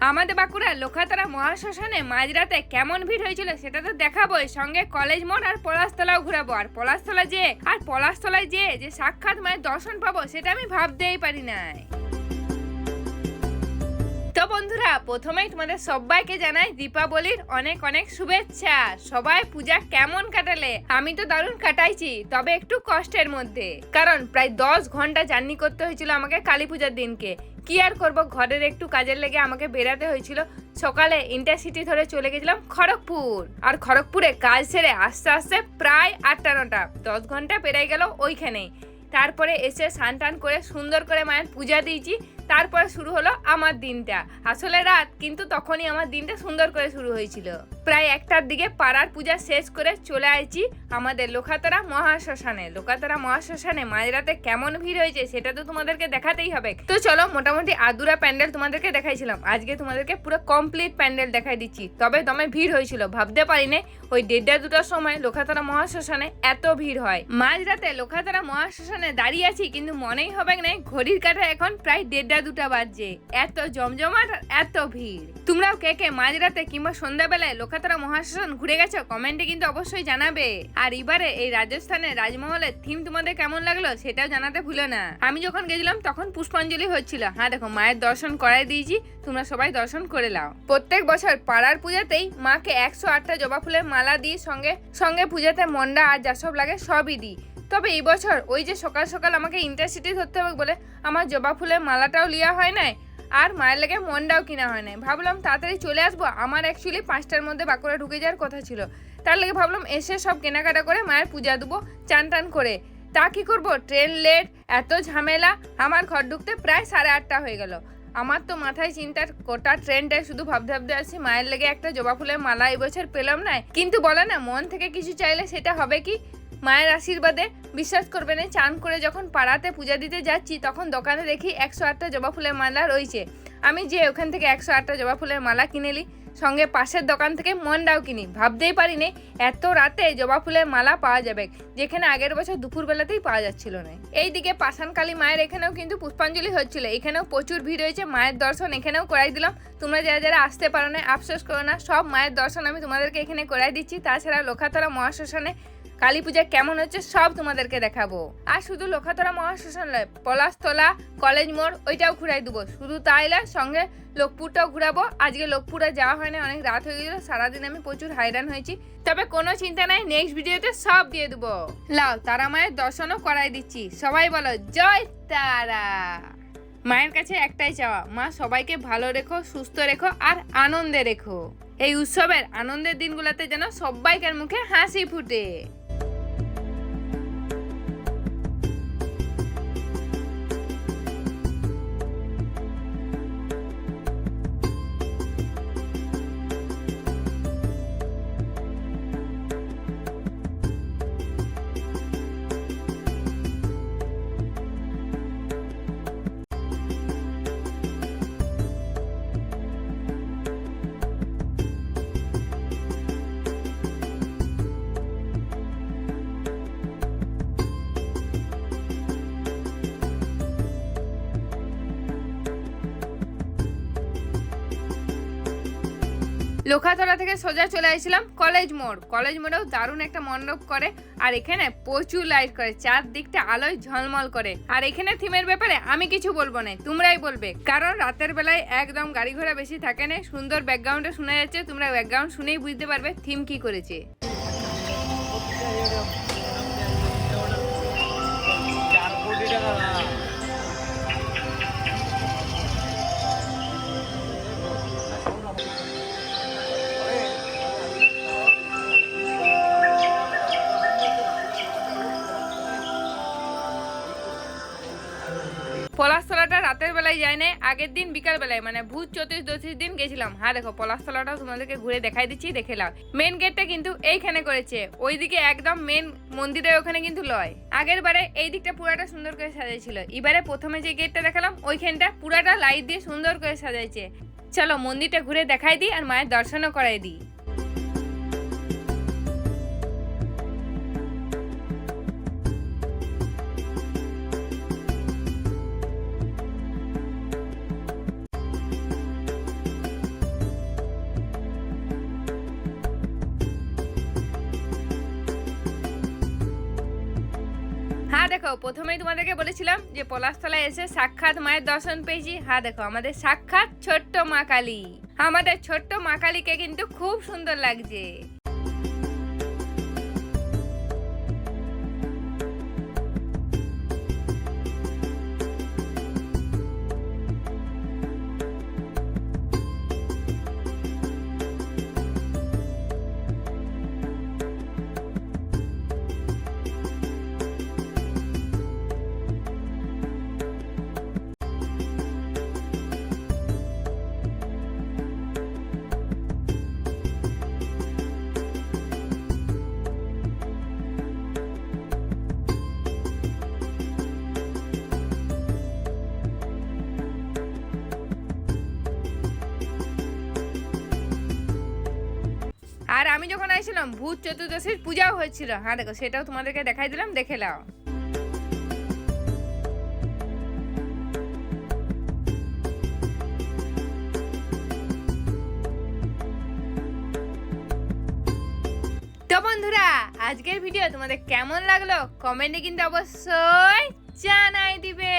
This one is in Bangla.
আমাদের বাঁকুড়া লোখাতরা মহাশ্মশানে মাঝরাতে কেমন ভিড় হয়েছিল সেটা তো দেখাবোই। সঙ্গে কলেজ মোড় আর পলাশতলাও ঘুরাবো। আর পলাশতলা যে, আর পলাশতলায় যে যে সাক্ষাৎ মায়ের দর্শন পাবো সেটা আমি ভাবতেই পারি নাই। তো বন্ধুরা, প্রথমেই তোমাদের সবাইকে জানাই দীপাবলির অনেক অনেক শুভেচ্ছা। সবাই পূজা কেমন কাটালে? আমি তো দারুণ কাটাইছি, তবে একটু কষ্টের মধ্যে। কারণ প্রায় দশ ঘণ্টা জার্নি করতে হয়েছিল আমাকে কালী পূজার দিনকে। কি আর করব? ঘরের একটু কাজের লেগে আমাকে বেরাতে হয়েছিল। সকালে ইন্টারসিটি ধরে চলে গেছিলাম খড়গপুর। আর খড়গপুরে কাজ সেরে আস্তে আস্তে প্রায় আটটা নটা, দশ ঘণ্টা পেরিয়ে গেল ওইখানেই। তারপরে এসে স্নান টান করে সুন্দর করে মায়ের পূজা দিয়েছি। তারপরে শুরু হলো আমার দিনটা। আসলে রাত কিন্তু তখনই আমার দিনটা সুন্দর করে শুরু হয়েছিল। প্রায় একটার দিকে পাড়ার পূজা শেষ করে চলে আইছি আমাদের লোকাতরা মহাশ্মশানে। লোকাতরা মহাশ্মশানে মাঝরাতে কেমন ভিড় হয়েছে সেটা তো তোমাদেরকে দেখাতেই হবে। তো চলো মোটামুটি আদুরা প্যান্ডেল তোমাদেরকে দেখাইছিলাম। আজকে তোমাদেরকে পুরো কমপ্লিট প্যান্ডেল দেখাই দিচ্ছি। তবে দমে ভিড় হয়েছিল, ভাবতে পারিনি। ওই দেড়টা দুটার সময় লোকাতরা মহাশ্মশানে এত ভিড় হয়। মাঝরাতে লোকাতরা মহাশ্মশানে দাঁড়িয়ে আছি কিন্তু মনেই হবে না ঘড়ির কাটা এখন প্রায় দেড়টা দুটা বাজছে। এত জমজমাট আর এত ভিড়। তোমরাও কে কে মাঝরাতে কিংবা সন্ধ্যাবেলায় লোকাতরা মহাশ্মশান ঘুরে গেছো, কমেন্টে কিন্তু অবশ্যই জানাবে। আর এবারে এই রাজস্থানের রাজমহলের থিম তোমাদের কেমন লাগল সেটাও জানাতে ভুলো না। আমি যখন গেছিলাম তখন পুষ্পাঞ্জলি হচ্ছিল। হ্যাঁ দেখো, মায়ের দর্শন করাই দিয়েছি, তোমরা সবাই দর্শন করে নাও। প্রত্যেক বছর পাড়ার পূজাতেই মাকে একশো আটটা জবা ফুলের মালা দিই সঙ্গে সঙ্গে পূজাতে মন্ডা আর যা সব লাগে সবই দিই। তবে এই বছর ওই যে সকাল সকাল আমাকে ইন্টারসিটি ধরতে হবে বলে আমার জবা ফুলের মালাটাও লিয়া হয় নাই, আর মায়ের লেগে মনটাও কিনা হয় নাই। ভাবলাম তাড়াতাড়ি চলে আসব, আমার অ্যাকচুয়ালি পাঁচটার মধ্যে বাঁকুড়া ঢুকে যাওয়ার কথা ছিল। তার লেগে ভাবলাম এসে সব কেনাকাটা করে মায়ের পূজা দেবো চান টান করে। তা কি করব? ট্রেন লেট এত ঝামেলা, আমার ঘর ঢুকতে প্রায় সাড়ে আটটা হয়ে গেল। আমার তো মাথায় চিন্তার গোটা ট্রেনটাই শুধু ভাবতে ভাবতে আছি, মায়ের লেগে একটা জবা ফুলের মালা এবছর পেলাম না কিন্তু বলে না, মন থেকে কিছু চাইলে সেটা হবে কি? মায়ের আশীর্বাদে বিশ্বাস করবে না চান করে যখন পাড়াতে পূজা দিতে যাচ্ছি, তখন দোকানে দেখি একশো আটটা জবা ফুলের মালা রয়েছে। আমি যে ওখান থেকে একশো আটটা জবা ফুলের মালা কিনে নিই সঙ্গে পাশের দোকান থেকে মনটাও কিনি। ভাবতেই পারিনি, এত রাতে জবা ফুলের মালা পাওয়া যাবে, যেখানে আগের বছর দুপুরবেলাতেই পাওয়া যাচ্ছিল না। এইদিকে পাশানকালী মায়ের এখানেও কিন্তু পুষ্পাঞ্জলি হচ্ছিল, এখানেও প্রচুর ভিড় হয়েছে, মায়ের দর্শন এখানেও করাই দিলাম। তোমরা যারা যারা আসতে পারো না, আফসোস করো না, সব মায়ের দর্শন আমি তোমাদেরকে এখানে করাই দিচ্ছি। তাছাড়া লোখাতরা মহাশ্মশানে কালী পূজা কেমন হচ্ছে সব তোমাদেরকে দেখাবো। আর শুধু লোখাতরা মহাশ্মশান নয়, পলাশতলা, কলেজ মোড়, ওইটাও ঘুরাই দেবো। শুধু তাই নয় সঙ্গে লোকপুরটাও ঘুরাবো। আজকে লোকপুরে যাওয়া হয় না, অনেক রাত হয়ে গেছিল, সারাদিন আমি প্রচুর হাইরান হয়েছি। তবে কোনো চিন্তা নাই নেক্সট ভিডিওতে সব দিয়ে দেবো। লাও তারা মায়ের দর্শনও করাই দিচ্ছি। সবাই বলো, জয় তারা! মায়ের কাছে একটাই চাওয়া, মা, সবাইকে ভালো রেখো, সুস্থ রেখো আর আনন্দে রেখো। এই উৎসবের আনন্দের দিনগুলোতে যেন সবাইকার মুখে হাসি ফুটে। লোখাতলা থেকে সোজা চলে আসছিলাম কলেজ মোড়। কলেজ মোড়েও দারুণ একটা মণ্ডপ করে আর এখানে প্রচুর লাইট করে, চারদিকটা আলোয় ঝলমল করে। আর এখানে থিমের ব্যাপারে আমি কিছু বলব না, তোমরাই বলবে। কারণ রাতের বেলায় একদম গাড়ি ঘোড়া বেশি থাকে না, সুন্দর ব্যাকগ্রাউন্ডে শোনা যাচ্ছে, তোমরা ব্যাকগ্রাউন্ড শুনেই বুঝতে পারবে থিম কি করেছে। পলাশতলাটা রাতের বেলায় যায় না আগের দিন বিকাল বেলায় মানে ভূত চতুর্দশীর দিন গেছিলাম। হ্যাঁ দেখো, পলাশতলাটা তোমাদেরকে ঘুরে দেখাই দিচ্ছি, দেখে নাও মেন গেটটা কিন্তু এইখানে করেছে। ওইদিকে একদম মেন মন্দিরের ওখানে কিন্তু লয়। আগের বারে এই দিকটা পুরাটা সুন্দর করে সাজাইছিল। এবারে প্রথমে যে গেটটা দেখালাম, ওইখানটা পুরাটা লাইট দিয়ে সুন্দর করে সাজাইছে। চলো মন্দিরটা ঘুরে দেখাই দিই আর মায়ের দর্শনও করাই দিই। দেখো, প্রথমেই তোমাদেরকে বলেছিলাম যে পলাশতলায় এসে সাক্ষাৎ মায়ের দর্শন পেয়েছি। হ্যাঁ দেখো, আমাদের সাক্ষাৎ ছোট্ট মা কালী। আমাদের ছোট্ট মা কালীকে কিন্তু খুব সুন্দর লাগছে। আর আমি যখন আইছিলাম, ভূত চতুর্দশীর পূজাও হয়েছিল। হ্যাঁ দেখো, সেটাও তোমাদেরকে দেখাই দিলাম, দেখে নাও। তো বন্ধুরা, আজকের ভিডিও তোমাদের কেমন লাগল? কমেন্টে কিন্তু অবশ্যই জানাই দিবে।